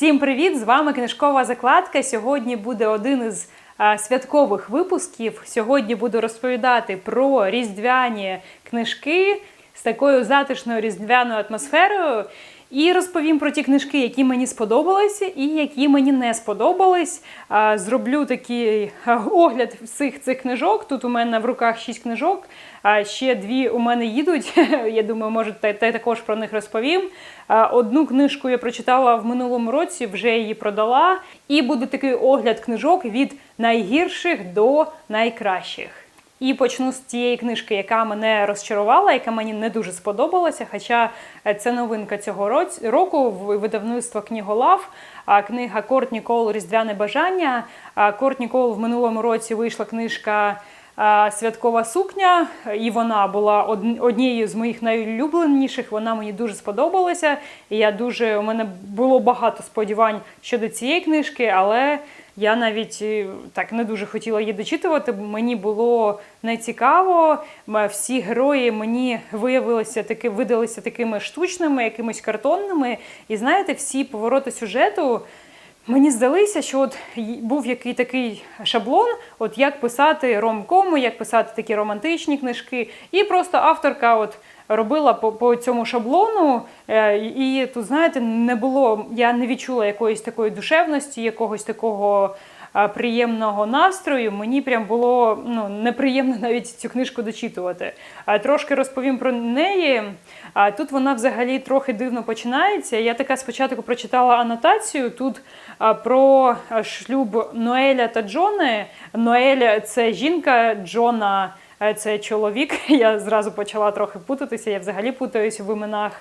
Всім привіт! З вами книжкова закладка. Сьогодні буде один із а, святкових випусків. Сьогодні буду розповідати про різдвяні книжки з такою затишною різдвяною атмосферою. І розповім про ті книжки, які мені сподобалися, і які мені не сподобались. Зроблю такий огляд всіх цих книжок. Тут у мене в руках шість книжок, а ще дві у мене їдуть. Я думаю, може, та, та також про них розповім. Одну книжку я прочитала в минулому році, вже її продала. І буде такий огляд книжок від найгірших до найкращих. І почну з тієї книжки, яка мене розчарувала, яка мені не дуже сподобалася. Хоча е, це новинка цього року в видавництва книголав. А книга Кортні Кол Різдвяне бажання. А Кортні Кол в минулому році вийшла книжка Святкова сукня, і вона була однією з моїх найулюбленіших. Вона мені дуже сподобалася. І я дуже у мене було багато сподівань щодо цієї книжки, але я навіть е, так не дуже хотіла її дочитувати, бо мені було нецікаво. Всі герої мені виявилися таки, видалися такими штучними, якимись картонними. І знаєте, всі повороти сюжету. Мені здалося, що от був який такий шаблон, от як писати ромкоми, як писати такі романтичні книжки, і просто авторка от робила по, по цьому шаблону, е, і тут, знаєте, не було, я не відчула якоїсь такої душевності, якогось такого е, приємного настрою. Мені прям було ну, неприємно навіть цю книжку дочитувати. А Трошки розповім про неї. А Тут вона взагалі трохи дивно починається. Я така спочатку прочитала анотацію тут про шлюб Ноеля та Джони. Ноеля це жінка, Джона. Е, Це чоловік, я зразу почала трохи путатися, я взагалі путаюсь в іменах.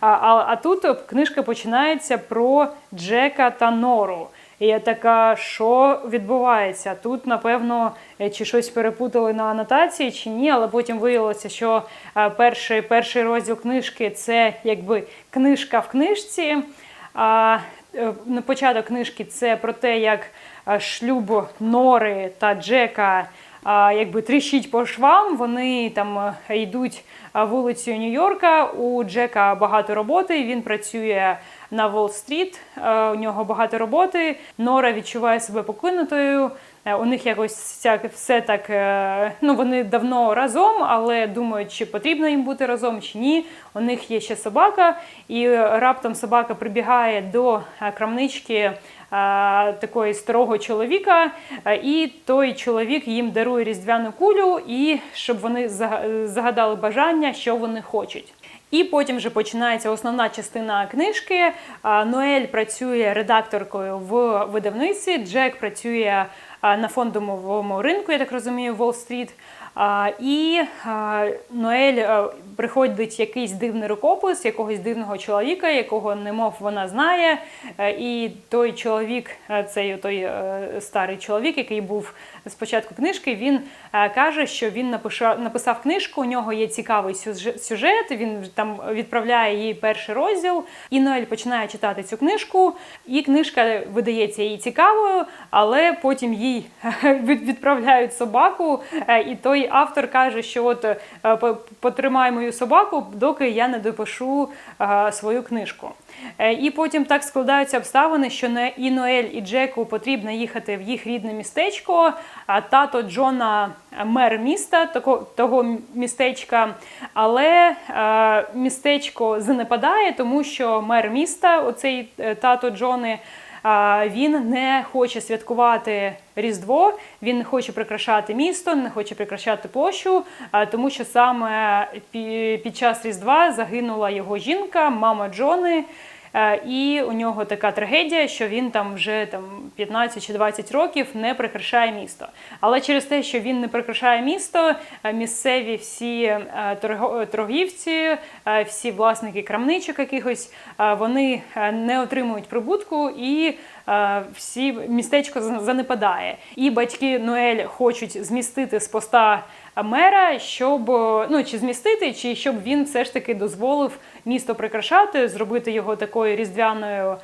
А, а, а тут книжка починається про Джека та Нору. І я така, що відбувається? Тут, напевно, е, чи щось перепутали на анотації, чи ні, але потім виявилося, що е, перший, перший розділ книжки це якби книжка в книжці. А е, початок книжки це про те, як е, шлюб Нори та Джека якби тріщить по швам. Вони там е, йдуть а, вулицею Нью-Йорка. У Джека багато роботи. Він працює на Уолл-стріт. е, У нього багато роботи. Нора відчуває себе покинутою. Е, У них якось все так. е, Ну вони давно разом, але думають, чи потрібно їм бути разом, чи ні. У них є ще собака, і е, раптом собака прибігає до е, крамнички е, такої старого чоловіка, е, і той чоловік їм дарує різдвяну кулю, і щоб вони загадали бажання, що вони хочуть. І потім вже починається основна частина книжки. А, Ноель працює редакторкою в видавництві, Джек працює на фондовому ринку, я так розумію, Уолл-стріт. А, І Ноель приходить якийсь дивний рукопис якогось дивного чоловіка, якого немов вона знає. Е, І той чоловік, е, цей той е, старий чоловік, який був з початку книжки, він е, каже, що він написав книжку. У нього є цікавий сюже- сюжет. Він там відправляє їй перший розділ. І Ноель починає читати цю книжку. І книжка видається їй цікавою, але потім їй відправляють собаку. е, І той автор каже, що от е, потримай мою собаку, доки я не допишу е, свою книжку. Е, І потім так складаються обставини, що і Ноель, і Джеку потрібно їхати в їх рідне містечко. А тато Джона мер міста, того, містечка. Але містечко занепадає, тому що мер міста, оцей тато Джони. Він не хоче святкувати Різдво, він не хоче прикрашати місто, не хоче прикрашати площу, тому що саме під час Різдва загинула його жінка, мама Джони. Е, І у нього така трагедія, що він там вже там 15 чи 20 років не прикрашає місто. Але через те, що він не прикрашає місто, е, місцеві всі е, торгівці, всі власники крамничок якихось, вони не отримують прибутку і всі містечко за- занепадає. І батьки Ноель хочуть змістити з поста мера, щоб е, ну чи змістити, чи щоб він все ж таки дозволив місто прикрашати, зробити його такою різдвяною.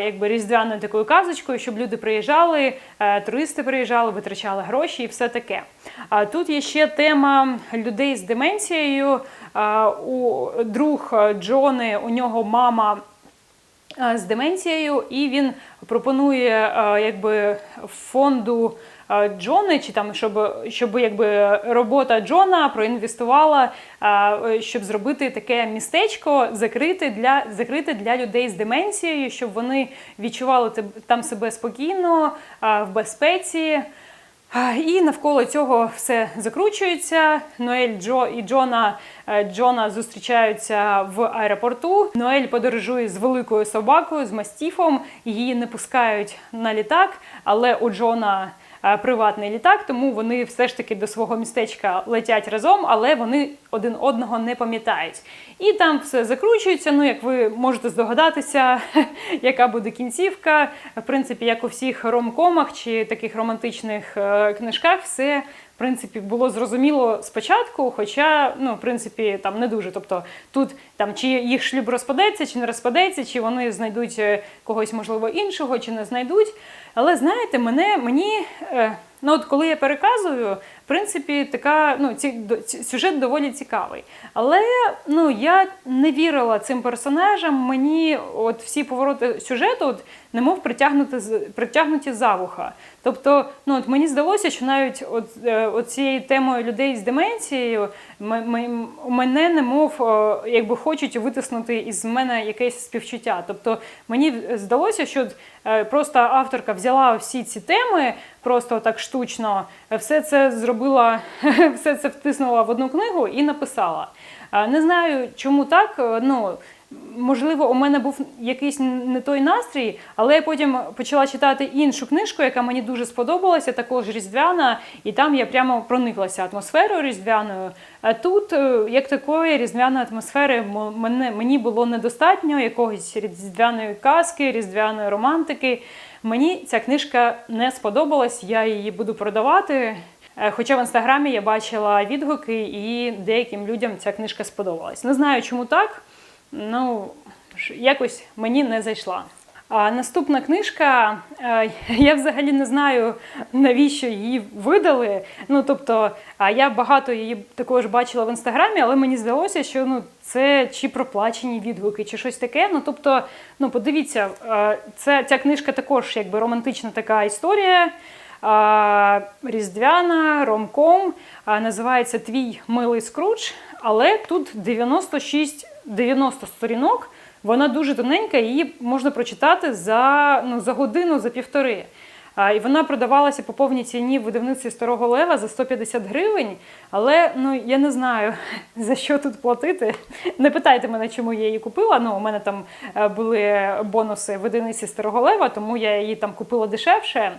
Якби різдвяною такою казочкою, щоб люди приїжджали, е, туристи приїжджали, витрачали гроші і все таке. А тут є ще тема людей з деменцією. У друг Джони, у нього мама е, з деменцією, і він пропонує якби фонду Джони, чи там щоб, щоб якби робота Джона проінвестувала, е, щоб зробити таке містечко закрите для закрите для людей з деменцією, щоб вони відчували там себе спокійно, е, в безпеці. І навколо цього все закручується. Ноель Джо і Джона, е, Джона зустрічаються в аеропорту. Ноель подорожує з великою собакою, з мастіфом. Її не пускають на літак, але у Джона е, приватний літак, тому вони все ж таки до свого містечка летять разом, але вони один одного не пам'ятають. І там все закручується. Ну, як ви можете здогадатися, яка буде кінцівка. В принципі, як у всіх ромкомах чи таких романтичних е, книжках, все. Принципі, було зрозуміло спочатку, хоча, ну, в принципі, там не дуже. Тобто тут там чи їх шлюб розпадеться, чи не розпадеться, чи вони знайдуть е, когось, можливо, іншого, чи не знайдуть. Але знаєте, мене мені, е, ну от коли я переказую, принципі, така ну ці сюжет доволі цікавий. Але ну я не вірила цим персонажам. Мені от всі повороти сюжету, от немов притягнути притягнуті за вуха. Тобто, ну от мені здалося, що навіть от, е, от цією темою людей з деменцією мене немов е, якби хочуть витиснути із мене якесь співчуття. Тобто мені здалося, що е, просто авторка взяла всі ці теми, просто так штучно, все це зробила, все це втиснула в одну книгу і написала. Не знаю, чому так. е, Ну можливо, у мене був якийсь не той настрій, але я потім почала читати іншу книжку, яка мені дуже сподобалася, також різдвяна, і там я прямо прониклася атмосферою різдвяною. А тут, е, як такої різдвяної атмосфери, мені було недостатньо якогось різдвяної казки, різдвяної романтики. Мені ця книжка не сподобалась, я її буду продавати. Е, Хоча в інстаграмі я бачила відгуки, і деяким людям ця книжка сподобалась. Не знаю, чому так. Ну, якось мені не зайшла. А наступна книжка, е, я взагалі не знаю, навіщо її видали. Ну, тобто, я багато її також бачила в інстаграмі, але мені здалося, що ну, це чи проплачені відгуки, чи щось таке. Ну, тобто, ну, подивіться, е, це, ця книжка також якби романтична така історія. Різдвяна, ромком, називається Твій милий скруч, але тут 96 90 сторінок. Вона дуже тоненька, її можна прочитати за, ну, за годину, за півтори. І вона продавалася по повній ціні в видавництві Старого Лева за 150 гривень. Але ну я не знаю за що тут платити. Не питайте мене, чому я її купила. Ну, у мене там е, були бонуси в видавництві Старого Лева, тому я її там купила дешевше.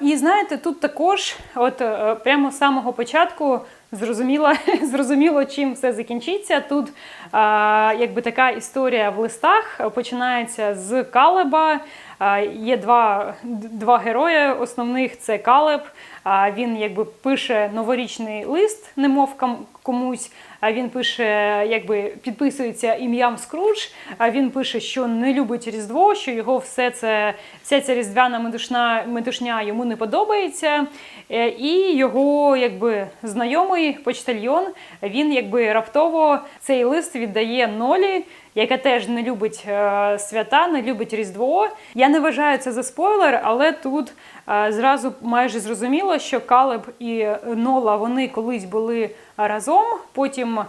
І знаєте, тут також, от е, прямо з самого початку. Зрозуміло, зрозуміло, чим все закінчиться. Тут а, якби така історія в листах починається з Калеба. А, є два, два герої основних це Калеб. Він якби пише новорічний лист, немов комусь. А він пише, якби підписується ім'ям Скрудж. А він пише, що не любить Різдво, що його все це, вся ця різдвяна метушна, метушня йому не подобається. Е, І його якби знайомий почтальйон, він якби раптово цей лист віддає Нолі, яка теж не любить е, свята, не любить Різдво. Я не вважаю це за спойлер, але тут е, зразу майже зрозуміло, що Калеб і Нола вони колись були разом. Потім е,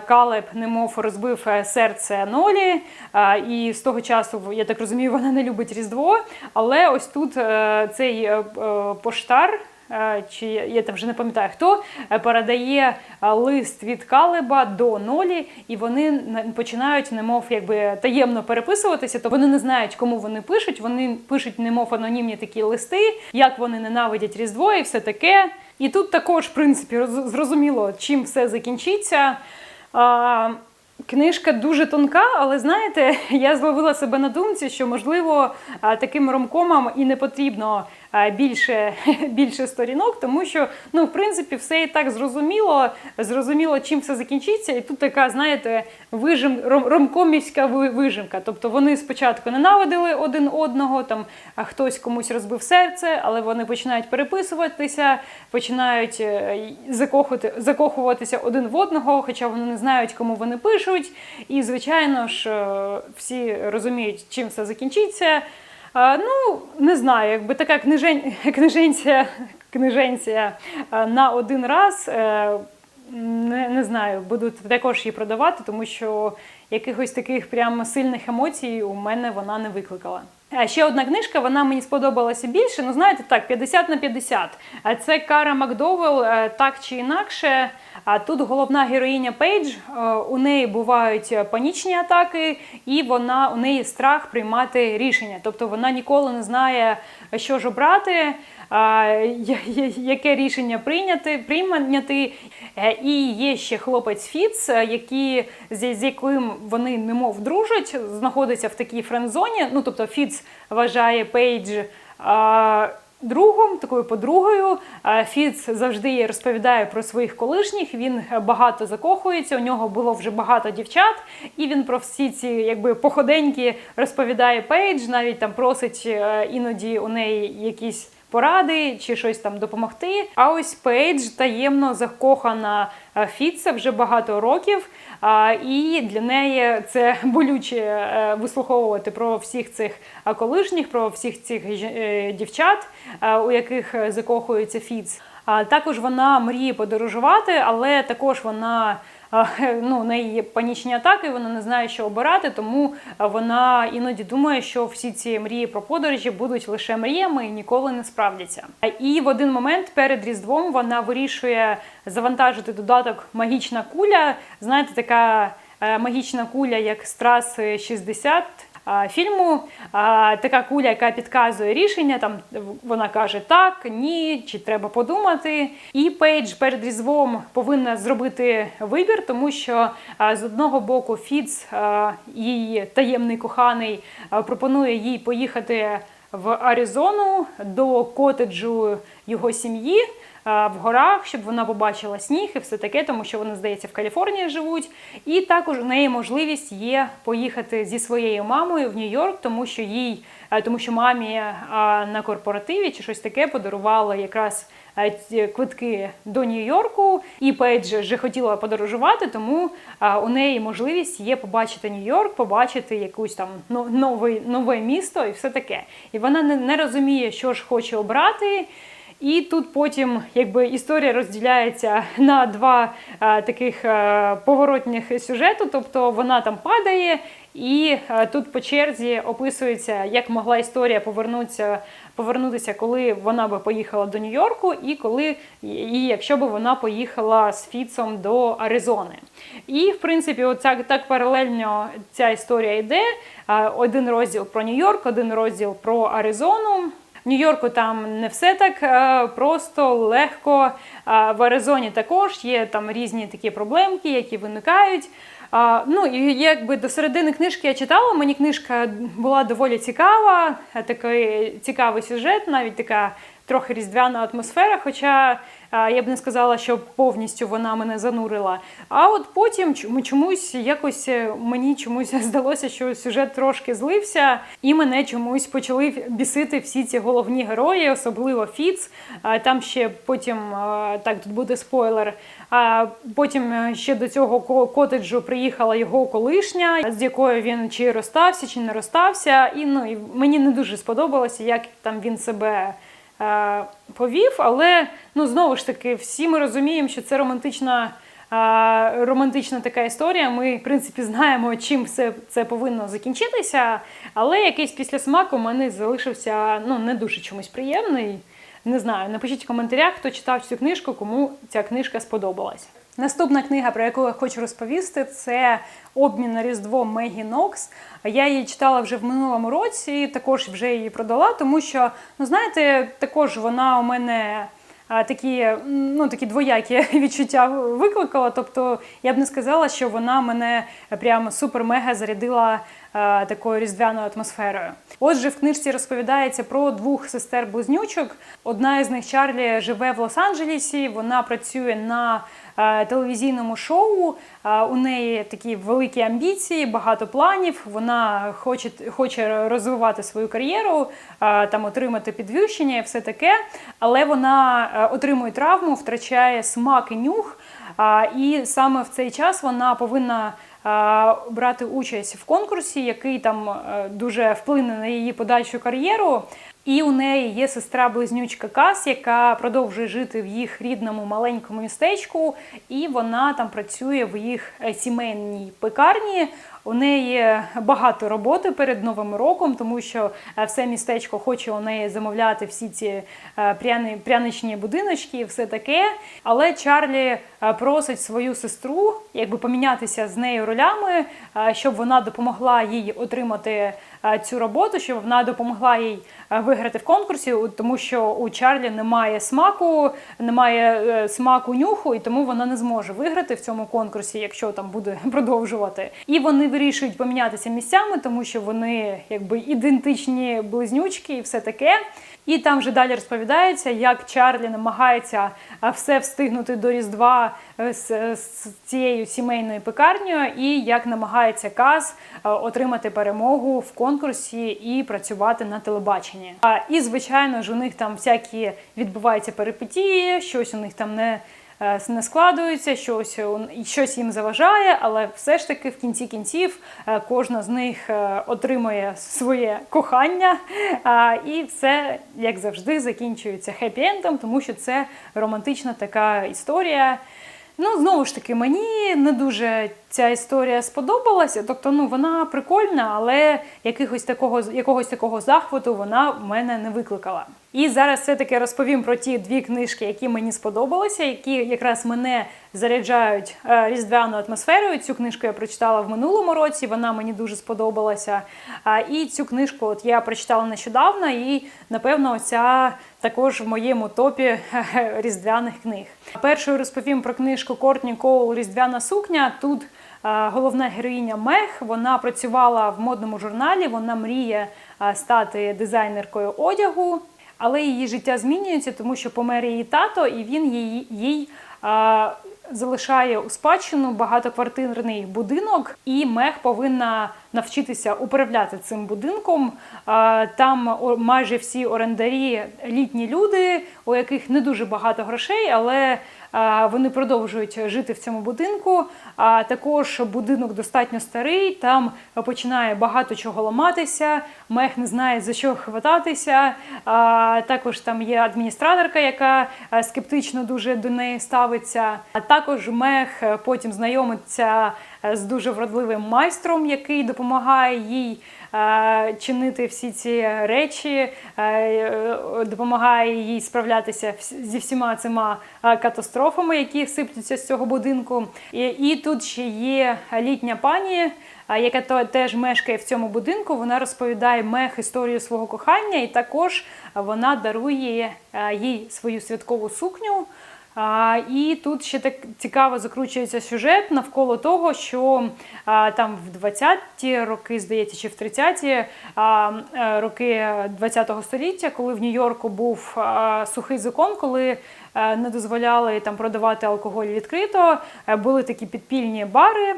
Калеб немов розбив серце Нолі, і з того часу, я так розумію, вона не любить Різдво. Але ось тут цей поштар. Е, Чи я там вже не пам'ятаю хто е, передає е, лист від Калеба до Нолі, і вони на- починають немов якби таємно переписуватися. То вони не знають, кому вони пишуть. Вони пишуть немов анонімні такі листи, як вони ненавидять Різдво і все таке. І тут також, в принципі, зрозуміло, чим все закінчиться. Книжка дуже тонка, але знаєте, я зловила себе на думці, що можливо таким ромкомам і не потрібно більше, більше сторінок, тому що ну, в принципі все і так зрозуміло, зрозуміло, чим все закінчиться. І тут така, знаєте, вижим, ром, ромкомівська вижимка. Тобто вони спочатку ненавидили один одного, там хтось комусь розбив серце, але вони починають переписуватися, починають е, закохувати, закохуватися один в одного, хоча вони не знають, кому вони пишуть. І, звичайно ж, е, всі розуміють, чим все закінчиться. Ну, не знаю, якби така книжень, книженція, книженція на один раз. е, Не, не знаю, буду також її продавати, тому що якихось таких прям сильних емоцій у мене вона не викликала. Ще одна книжка, вона мені сподобалася більше. Ну, знаєте, так, 50 на 50. А Це Кара Макдовел, е, так чи інакше. А тут головна героїня Пейдж, е, у неї бувають панічні атаки, і вона у неї страх приймати рішення. Тобто вона ніколи не знає, що ж обрати, я- яке рішення прийняти, прийняти. Е, І є ще хлопець Фіц, е, які, з яким вони немов дружать, знаходиться в такій френдзоні. Ну, тобто Фіц вважає Пейдж. Другом, такою подругою, Фіц завжди розповідає про своїх колишніх. Він е, багато закохується. У нього було вже багато дівчат, і він про всі ці якби походеньки розповідає Пейдж. Навіть там просить е, іноді у неї якісь поради чи щось там допомогти. А ось Пейдж таємно закохана е, Фітца вже багато років. І для неї це болюче е, вислуховувати про всіх цих е, колишніх, про всіх цих дівчат, у яких закохується Фіц. Також вона мріє подорожувати, але також вона ну, у неї є панічні атаки, вона не знає, що обирати, тому вона іноді думає, що всі ці мрії про подорожі будуть лише мріями і ніколи не справдяться. І в один момент перед Різдвом вона вирішує завантажити додаток Магічна куля. Знаєте, така е, магічна куля, як з траси 60 а, фільму. Така куля, яка підказує рішення. Там вона каже так, ні, чи треба подумати. І Пейдж перед різдвом повинна зробити вибір, тому що з одного боку Фіц, її таємний коханий, пропонує їй поїхати в Аризону до котеджу його сім'ї. А, В горах, щоб вона побачила сніг і все таке, тому що вони, здається, в Каліфорнії живуть. І також у неї можливість є поїхати зі своєю мамою в Нью-Йорк, тому що їй, е, тому що мамі на корпоративі чи щось таке подарувала якраз е, квитки до Нью-Йорку. І Пейдж вже хотіла подорожувати, тому у неї можливість є побачити Нью-Йорк, побачити якусь там но- новий, нове місто і все таке. І вона не розуміє, що ж хоче обрати. І тут потім якби історія розділяється на два е, таких е, поворотних сюжету. Тобто вона там падає, і е, тут по черзі описується, як могла історія повернутися, повернутися, коли вона би поїхала до Нью-Йорку, і коли і якщо би вона поїхала з Фіцом до Аризони. І в принципі, оця так паралельно ця історія йде. Один розділ про Нью-Йорк, один розділ про Аризону. Нью-Йорку там не все так е, просто, легко. В Аризоні також є там різні такі проблемки, які виникають. Ну і якби до середини книжки я читала, мені книжка була доволі цікава, е, такий цікавий сюжет, навіть така трохи різдвяна атмосфера. Хоча я б не сказала, що повністю вона мене занурила. А от потім чомусь якось е, мені чомусь здалося, що сюжет трошки злився, і мене чомусь почали бісити всі ці головні герої, особливо Фіц. Там ще потім так тут буде спойлер. А потім е, ще до цього ко- котеджу приїхала його колишня, з якою він чи розстався, чи не розстався. І ну і мені не дуже сподобалося, як там він себе повів. Але ну знову ж таки, всі ми розуміємо, що це романтична. е, Романтична така історія. Ми, в принципі, знаємо, чим все це повинно закінчитися. Але якийсь післясмак у мене залишився ну не дуже чомусь приємний. Не знаю, напишіть в коментарях, хто читав цю книжку, кому ця книжка сподобалась. Наступна книга, про яку я хочу розповісти, це обмін на Різдво Мегі Нокс. Я її читала вже в минулому році, і також вже її продала, тому що, ну знаєте, також вона у мене. Такі, ну, такі двоякі відчуття викликала. Тобто я б не сказала, що вона мене прямо супер-мега зарядила такою різдвяною атмосферою. Отже, в книжці розповідається про двох сестер-близнючок. Одна із них Чарлі живе в Лос-Анджелесі. Вона працює на е, телевізійному шоу. Е, у неї такі великі амбіції, багато планів. Вона хоче, хоче розвивати свою кар'єру, е, там отримати підвищення і все таке. Але вона е, отримує травму, втрачає смак і нюх. І саме в цей час вона повинна брати участь в конкурсі, який там е, дуже вплине на її подальшу кар'єру. І у неї є сестра-близнючка Кас, яка продовжує жити в їх рідному маленькому містечку, і вона там працює в їх е, сімейній пекарні. У неї багато роботи перед новим роком, тому що е, все містечко хоче у неї замовляти всі ці е, пряни, пряничні будиночки, і все таке. Але Чарлі е, просить свою сестру, якби помінятися з нею ролями, щоб вона допомогла їй отримати цю роботу, щоб вона допомогла їй виграти в конкурсі, тому що у Чарлі немає смаку, немає смаку нюху, і тому вона не зможе виграти в цьому конкурсі, якщо там буде продовжувати. І вони вирішують помінятися місцями, тому що вони якби ідентичні близнючки і все таке. І там вже далі розповідається, як Чарлі намагається все встигнути до Різдва е, з, з цією сімейною пекарнею, і як намагається Каз е, отримати перемогу в конкурсі і працювати на телебаченні. І, звичайно ж, у них там всякі відбуваються перипетії, щось у них там не. Е, Не складується, щось, у- щось їм заважає, але все ж таки в кінці кінців е, кожна з них е, отримує своє кохання, і все, як завжди, закінчується хеппі-ендом, тому що це романтична така історія. Ну, знову ж таки, мені не дуже ця історія сподобалася. Тобто, ну вона прикольна, але якихось такого якогось такого захвату вона в мене не викликала. І зараз все-таки розповім про ті дві книжки, які мені сподобалися, які якраз мене заряджають е, різдвяною атмосферою. Цю книжку я прочитала в минулому році, вона мені дуже сподобалася. І цю книжку от я прочитала нещодавно, і напевно ця також в моєму топі різдвяних книг. Першою розповім про книжку Кортні Коул Різдвяна сукня. Тут е, головна героїня Мех. Вона працювала в модному журналі. Вона мріє е, стати дизайнеркою одягу, але її життя змінюється, тому що помер її тато, і він їй, їй а, залишає у спадщину багатоквартирний будинок, і мех повинна навчитися управляти цим будинком. А, Там майже всі орендарі літні люди, у яких не дуже багато грошей, але вони продовжують жити в цьому будинку. А також будинок достатньо старий, там починає багато чого ламатися. Мех не знає за що хвататися. А, Також там є адміністраторка, яка е, скептично дуже до неї ставиться. А також мех е, потім знайомиться з дуже вродливим майстром, який допомагає їй е, чинити всі ці речі, е, е, допомагає їй справлятися зі всіма цими е, катастрофами, які сиплються з цього будинку. І, тут ще є літня пані. Яка теж мешкає в цьому будинку, вона розповідає мех історію свого кохання, і також вона дарує е, їй свою святкову сукню. А, і тут ще так цікаво закручується сюжет навколо того, що а, там в 20-ті роки, здається, чи в 30-ті а, е, роки 20-го століття, коли в Нью-Йорку був а, сухий закон, коли а, не дозволяли там продавати алкоголь відкрито, а, були такі підпільні бари.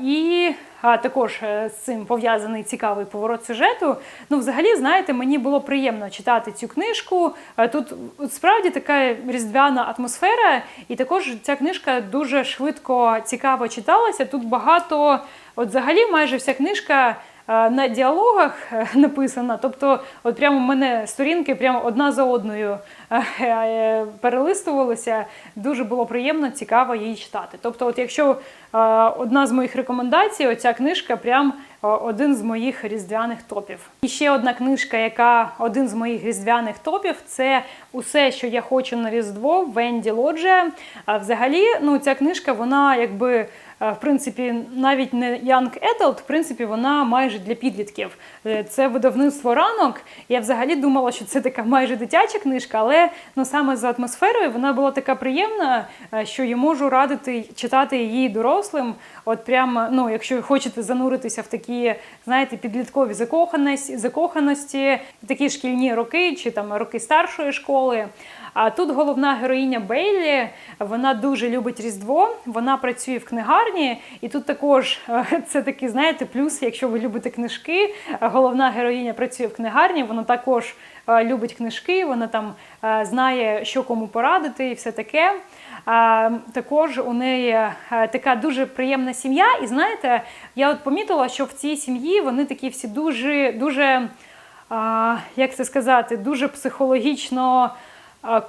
І також е, з цим пов'язаний цікавий поворот сюжету. Ну, взагалі, знаєте, мені було приємно читати цю книжку. Е, Тут справді така різдвяна атмосфера, і також ця книжка дуже швидко цікаво читалася. Тут багато, от взагалі, майже вся книжка. Е, На діалогах е, написана, тобто, от прямо в мене сторінки прямо одна за одною е, перелистувалися. Дуже було приємно, цікаво її читати. Тобто, от якщо одна з моїх рекомендацій, оця книжка прям один з моїх різдвяних топів. І ще одна книжка, яка один з моїх різдвяних топів, це усе, що я хочу на Різдво Венді Лоджія. Взагалі, ну ця книжка, вона якби в принципі, навіть не young adult, в принципі, вона майже для підлітків. Е, Це видавництво ранок. Я взагалі думала, що це така майже дитяча книжка, але ну саме за атмосферою вона була така приємна, е, що я можу радити читати її дорослим. От прямо, ну, якщо хочете зануритися в такі, знаєте, підліткові закоханості, закоханості, такі шкільні роки чи там роки старшої школи. А тут головна героїня Бейлі, вона дуже любить Різдво, вона працює в книгарні, і тут також е, це такий, знаєте, плюс, якщо ви любите книжки. Головна героїня працює в книгарні, вона також е, любить книжки, вона там е, знає, що кому порадити, і все таке. Також у неї така дуже приємна сім'я. І знаєте, я от помітила, що в цій сім'ї вони такі всі дуже, дуже, як це сказати, дуже психологічно.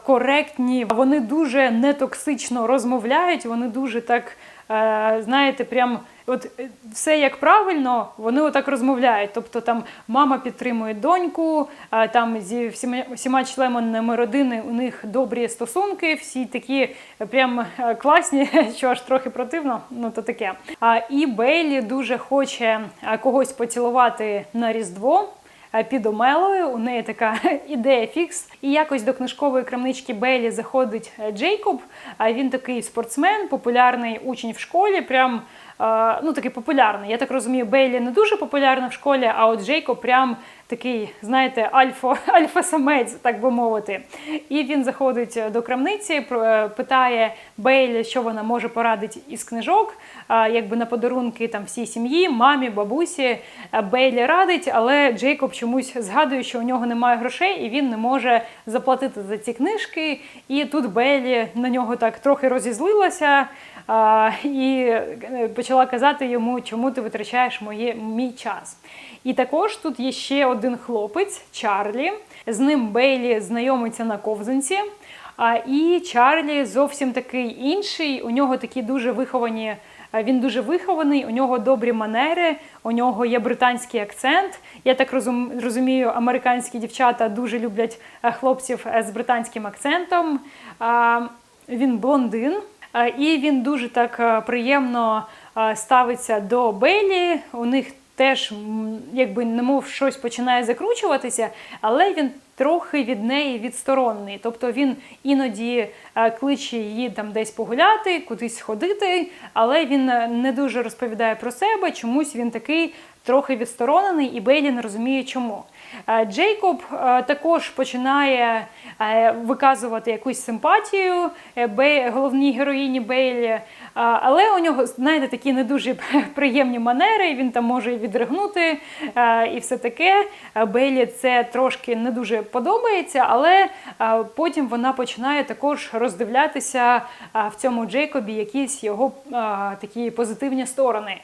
Коректні, вони дуже нетоксично розмовляють, вони дуже так, е, знаєте, прям от е, все як правильно, вони отак розмовляють. Тобто там мама підтримує доньку, а там зі всіма, всіма членами родини у них добрі стосунки, всі такі прям е, класні, що аж трохи противно, ну то таке. А і Бейлі дуже хоче когось поцілувати на Різдво. Е, Під Омелою у неї така ідея фікс. І якось до книжкової крамнички Бейлі заходить е, Джейкоб. А він такий спортсмен, популярний учень в школі. Прям е, ну такий популярний. Я так розумію, Бейлі не дуже популярна в школі, а от Джейкоб прям такий, знаєте, альфа, альфа-самець, так би мовити. І він заходить до крамниці, е, питає Бейлі, що вона може порадити із книжок, якби на подарунки там всій сім'ї, мамі, бабусі. Бейлі радить, але Джейкоб чомусь згадує, що у нього немає грошей, і він не може заплатити за ці книжки. І тут Бейлі на нього так трохи розізлилася. І е, почала казати йому, чому ти витрачаєш моє, мій час. І також тут є ще один хлопець Чарлі. З ним Бейлі знайомиться на ковзанці. А і Чарлі зовсім такий інший. У нього такі дуже виховані. Він дуже вихований, у нього добрі манери, у нього є британський акцент. Я так розумію, американські дівчата дуже люблять хлопців е, з британським акцентом. Він блондин, і він дуже так е, приємно ставиться до Бейлі. У них теж якби немов щось починає закручуватися, але він трохи від неї відсторонний. Тобто він іноді е, кличе її там десь погуляти, кудись ходити, але він е, не дуже розповідає про себе. Чомусь він такий трохи відсторонений, і Бейлі не розуміє, чому. Е, Джейкоб е, також починає е, виказувати якусь симпатію головній героїні Бейлі, але у нього, знаєте, такі не дуже приємні манери, він там може відригнути і все таке. Бейлі це трошки не дуже подобається, але потім вона починає також роздивлятися в цьому Джейкобі якісь його такі позитивні сторони.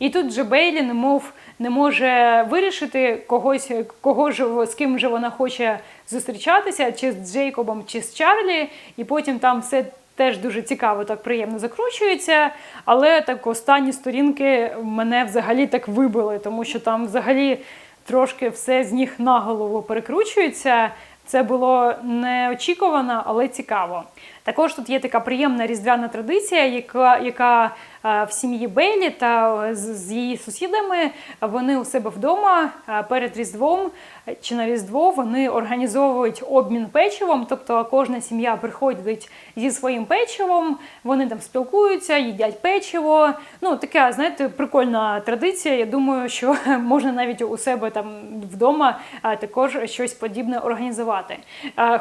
І тут же Бейлі немов не може вирішити когось, кого ж з ким же вона хоче зустрічатися, чи з Джейкобом, чи з Чарлі, і потім там все. Теж дуже цікаво, так приємно закручується, але так останні сторінки мене взагалі так вибили, тому що там взагалі трошки все з ніг на голову перекручується. Це було неочікувано, але цікаво. Також тут є така приємна різдвяна традиція, яка, яка в сім'ї Бейлі та з, з її сусідами вони у себе вдома е, перед Різдвом е, чи на Різдво вони організовують обмін печивом, тобто кожна сім'я приходить зі своїм печивом, вони там спілкуються, їдять печиво. Ну, така, знаєте, прикольна традиція. Я думаю, що можна навіть у себе там вдома також щось подібне організувати.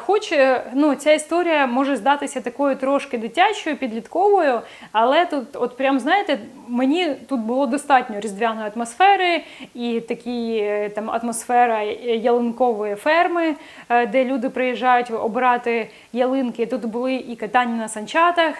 Хоч е, ну, ця історія може здатися такою трошки дитячою, підлітковою, але тут, от прям знаєте, мені тут було достатньо різдвяної атмосфери і такі е, там атмосфера ялинкової ферми, е, де люди приїжджають обирати ялинки. Тут були і катання на санчатах,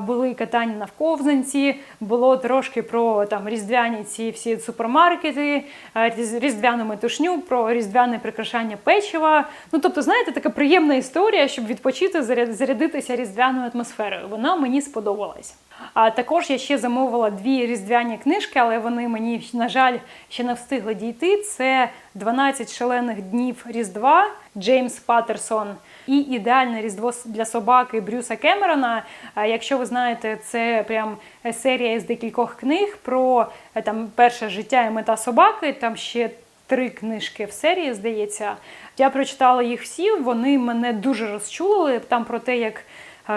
були і катання на ковзанці, було трошки про там різдвяні ці всі супермаркети, е, різдвяну метушню, про різдвяне прикрашання печива. Ну тобто, знаєте, така приємна історія, щоб відпочити, зарядитися різдвяною атмосферою. Вона мені сподобалась. А також я ще замовила дві різдвяні книжки, але вони мені, на жаль, ще не встигли дійти. Це 12 шалених днів Різдва Джеймс Паттерсон. і ідеальне різдво для собаки Брюса Кемерона. Якщо ви знаєте, це прям серія з декількох книг про е, там перше життя і мета собаки. Там ще три книжки в серії, здається. Я прочитала їх всі. Вони мене дуже розчулили. Там про те, як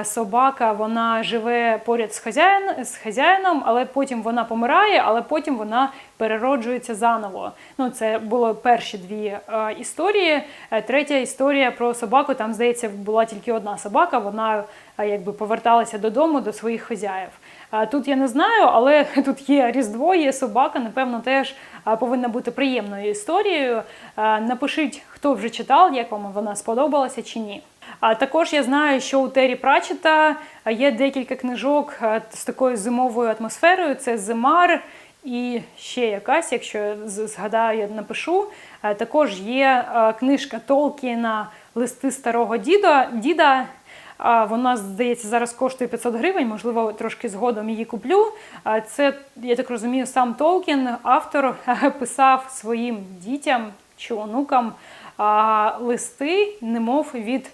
собака вона живе поряд з хазяїн, з хазяїном, але потім вона помирає, але потім вона перероджується заново. Ну, це було перші дві е, історії. Е, Третя історія про собаку. Там здається, була тільки одна собака. Вона е, якби поверталася додому до своїх хазяїв. Тут я не знаю, але тут є Різдво, є собака. Напевно, теж повинна бути приємною історією. Напишіть, хто вже читав, як вам вона сподобалася чи ні. А також я знаю, що у Террі Пратчета є декілька книжок з такою зимовою атмосферою. Це Зимар і ще якась, якщо я згадаю, я напишу. Також є книжка Толкіна Листи старого діда. діда вона, здається, зараз коштує 500 гривень, можливо, трошки згодом її куплю. Це, я так розумію, сам Толкін, автор, писав своїм дітям чи онукам листи, немов від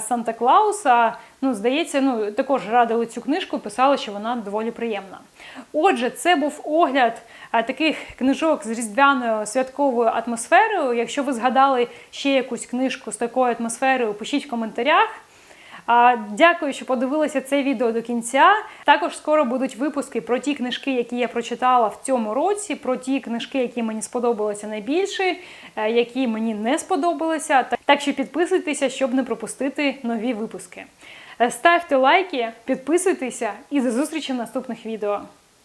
Санта Клауса. Ну, здається, ну також радили цю книжку, писали, що вона доволі приємна. Отже, це був огляд таких книжок з різдвяною святковою атмосферою. Якщо ви згадали ще якусь книжку з такою атмосферою, пишіть в коментарях. А, Дякую, що подивилися це відео до кінця. Також скоро будуть випуски про ті книжки, які я прочитала в цьому році, про ті книжки, які мені сподобалися найбільше, е, які мені не сподобалися. Так- що підписуйтеся, щоб не пропустити нові випуски. Е, Ставте лайки, підписуйтеся і до зустрічі в наступних відео.